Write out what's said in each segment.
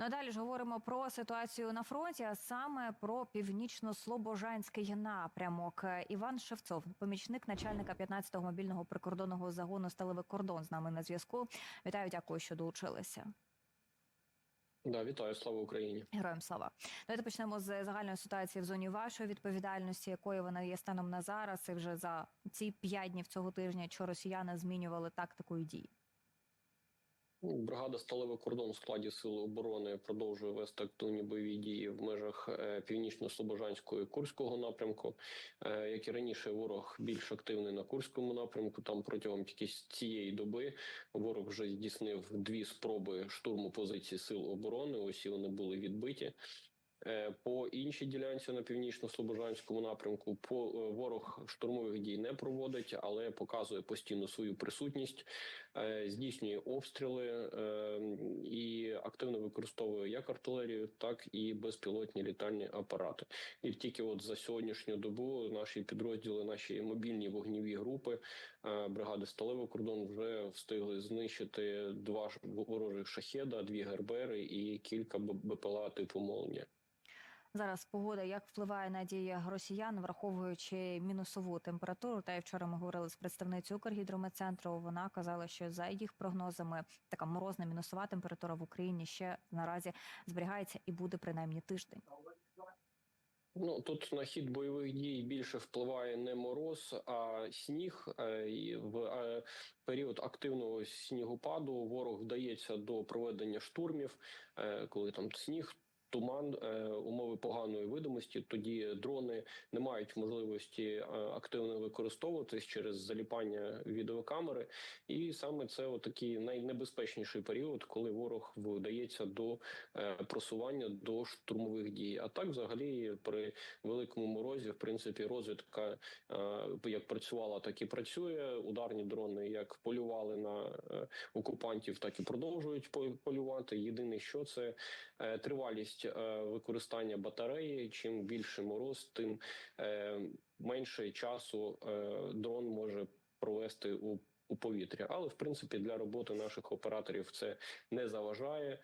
Ну а далі ж говоримо про ситуацію на фронті, а саме про північно-слобожанський напрямок. Іван Шевцов, помічник начальника 15-го мобільного прикордонного загону Сталевий кордон з нами на зв'язку. Вітаю, дякую, що долучилися. Да, вітаю, слава Україні. Героям слава. Давайте почнемо з загальної ситуації в зоні вашої відповідальності, якою вона є станом на зараз, і вже за ці п'ять днів цього тижня, що росіяни змінювали тактику і дії. Ну, Бригада Сталевий кордон в складі Сил оборони продовжує вести активні бойові дії в межах е, північно-слобожанського і Курського напрямку. Е, Як і раніше, ворог більш активний на Курському напрямку. Там протягом тільки цієї доби ворог вже здійснив дві спроби штурму позицій сил оборони. Усі вони були відбиті. Е, По іншій ділянці на північно-слобожанському напрямку по е, ворог штурмових дій не проводить, але показує постійно свою присутність, е, здійснює обстріли і активно використовує як артилерію, так і безпілотні літальні апарати. І тільки от за сьогоднішню добу наші підрозділи, наші мобільні вогніві групи бригади Сталевий кордон вже встигли знищити два ворожих шахеда, дві гербери і кілька БПЛА типу молнія. Зараз погода як впливає на дії росіян, враховуючи мінусову температуру. Та й вчора ми говорили з представницею Укргідрометцентру. Вона казала, що за їх прогнозами така морозна мінусова температура в Україні ще наразі зберігається і буде принаймні тиждень. Ну тут на хід бойових дій більше впливає не мороз, а сніг. Е, і В е, період активного снігопаду ворог вдається до проведення штурмів, е, коли там сніг. Туман, е, умови поганої видимості, тоді дрони не мають можливості е, активно використовуватись через заліпання відеокамери, і саме це отакий найнебезпечніший період, коли ворог вдається до е, просування до штурмових дій. А так, взагалі, при великому морозі, в принципі, розвідка як працювала, так і працює. Ударні дрони як полювали на окупантів, так і продовжують полювати. Єдине, що це тривалість е, використання батареї. Чим більше мороз, тим е, менше часу е, дрон може провести у. У повітря, але в принципі для роботи наших операторів це не заважає.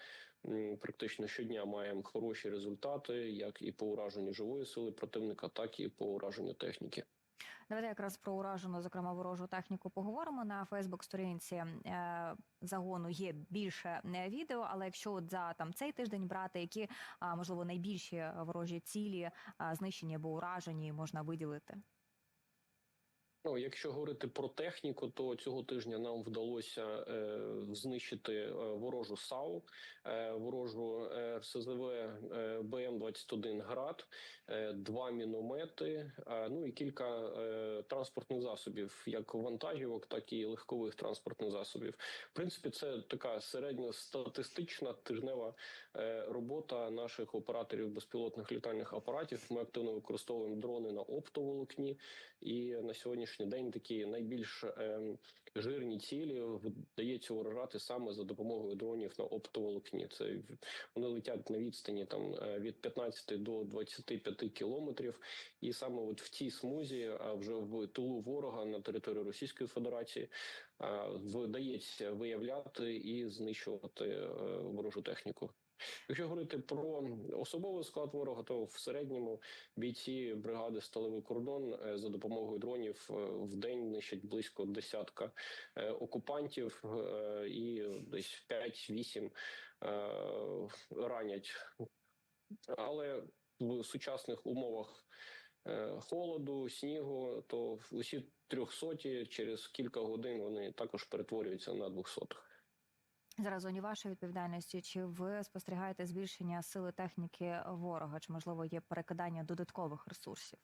Практично щодня маємо хороші результати, як і по ураженню живої сили противника, так і по ураженню техніки. Давайте якраз про уражену, зокрема ворожу техніку, поговоримо на Фейсбук-сторінці е, загону. Є більше е, відео, але якщо от за там цей тиждень брати, які можливо найбільші ворожі цілі знищені або уражені можна виділити. Ну, якщо говорити про техніку, то цього тижня нам вдалося е, знищити е, ворожу САУ, е, ворожу е, РСЗВ е, БМ-21 град, е, два міномети, е, ну і кілька е, транспортних засобів, як вантажівок, так і легкових транспортних засобів. В принципі, це така середньостатистична тижнева е, робота наших операторів безпілотних літальних апаратів. Ми активно використовуємо дрони на оптоволокні, і на сьогоднішній день такі найбільш е, жирні цілі вдається уражати саме за допомогою дронів на оптоволокні. Це вони летять на відстані там е, від 15 до 25 кілометрів, і саме от в цій смузі, а вже в тилу ворога на території Російської Федерації, е, вдається виявляти і знищувати е, ворожу техніку. Якщо говорити про особовий склад ворога, то в середньому бійці бригади Сталевий кордон е, за допомогою дронів е, в день нищать близько десятка е, окупантів і десь 5-8 е, ранять. Але в сучасних умовах холоду, снігу, то усі трьохсоті через кілька годин вони також перетворюються на двохсотих. Зараз зоні вашої відповідальності. Чи ви спостерігаєте збільшення сили техніки ворога? Чи можливо є перекидання додаткових ресурсів?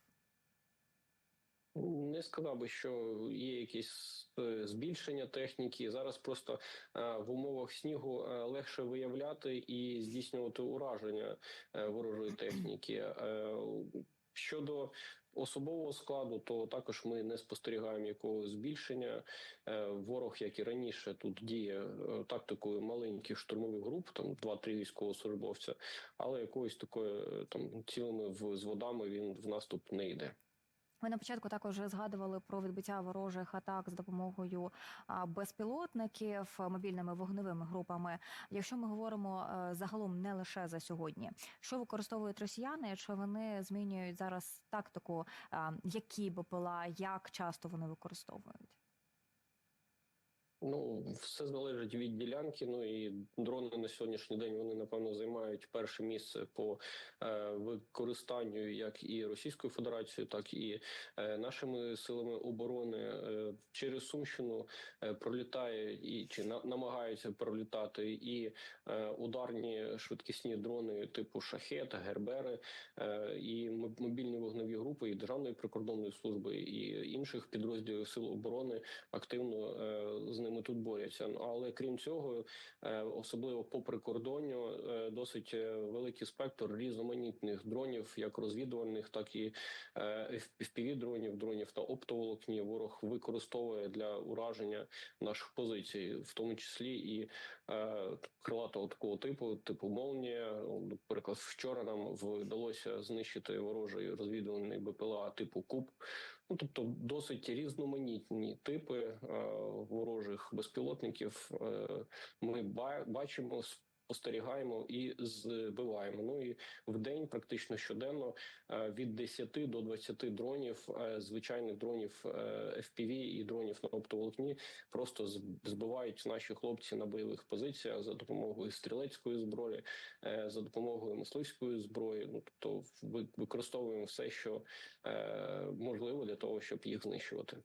Не сказав би, що є якісь е, збільшення техніки. Зараз просто е, в умовах снігу е, легше виявляти і здійснювати ураження ворожої техніки. Щодо особового складу, то також ми не спостерігаємо якогось збільшення. Е, Ворог, як і раніше, тут діє е, тактикою маленьких штурмових груп, там 2-3 військовослужбовця, але якоюсь такою е, там цілими взводами він в наступ не йде. Ви на початку також згадували про відбиття ворожих атак з допомогою безпілотників мобільними вогневими групами. Якщо ми говоримо е, загалом не лише за сьогодні, що використовують росіяни, чи вони змінюють зараз тактику, які БПЛА, як часто вони використовують? Ну, все залежить від ділянки. Ну і дрони на сьогоднішній день вони напевно займають перше місце по е, використанню як і Російською Федерацією, так і е, нашими силами оборони е, через Сумщину е, пролітає і чи на, намагаються пролітати і е, ударні швидкісні дрони типу шахет, гербери, е, і мобільні вогневі групи, і Державної прикордонної служби, і інших підрозділів сил оборони активно е, з ними тут борються. Але крім цього, е, особливо по прикордонню, е, досить е, великий спектр різноманітних дронів, як розвідувальних, так і fpv дронів, дронів на оптоволокні. Ворог використовує для ураження наших позицій, в тому числі і крилатого такого типу, типу молнія. Наприклад, вчора нам вдалося знищити ворожий розвідувальний БПЛА типу Куб. Ну, тобто досить різноманітні типи е, ворожих безпілотників. Е, ми ба- бачимо, спостерігаємо і збиваємо. Ну і в день практично щоденно е, від 10 до 20 дронів, е, звичайних дронів е, FPV і дронів на оптоволокні просто збивають наші хлопці на бойових позиціях за допомогою стрілецької зброї, за допомогою мисливської зброї. Ну тобто ви- використовуємо все, що можливо для того, щоб їх знищувати.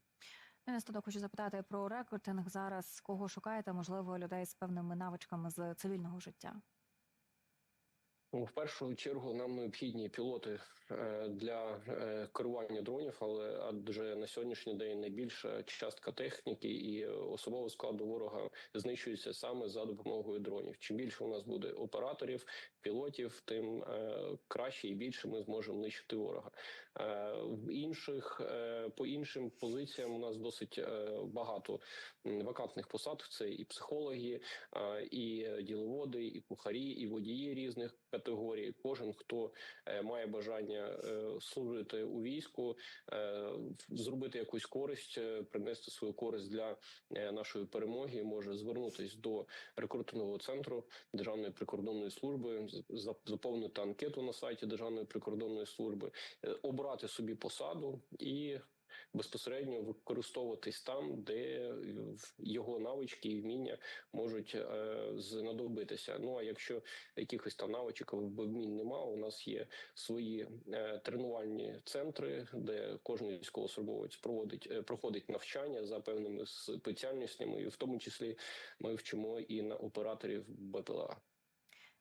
Я наступно хочу запитати про рекрутинг зараз. Кого шукаєте? Можливо, людей з певними навичками з цивільного життя. Ну, в першу чергу нам необхідні пілоти е, для е, керування дронів, але адже на сьогоднішній день найбільша частка техніки і особового складу ворога знищується саме за допомогою дронів. Чим більше у нас буде операторів, пілотів, тим е, краще і більше ми зможемо нищити ворога. Е, В інших е, по іншим позиціям у нас досить е, багато вакантних посад. Це і психологи, і діловоди, і кухарі, і водії різних категорій. Кожен хто має бажання служити у війську, зробити якусь користь, принести свою користь для нашої перемоги, може звернутися до рекрутингового центру Державної прикордонної служби, заповнити анкету на сайті Державної прикордонної служби, обрати собі посаду і. Безпосередньо використовуватись там, де його навички і вміння можуть е, знадобитися. Ну а якщо якихось там навичок або вмінь нема, у нас є свої е, тренувальні центри, де кожен військовослужбовець проводить е, проходить навчання за певними спеціальностями, і в тому числі ми вчимо і на операторів БПЛА.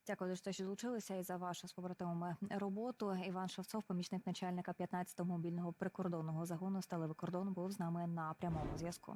Дякую за що долучилися і за вашу з побратимами роботу. Іван Шевцов, помічник начальника 15-го мобільного прикордонного загону сталевий кордон, був з нами на прямому зв'язку.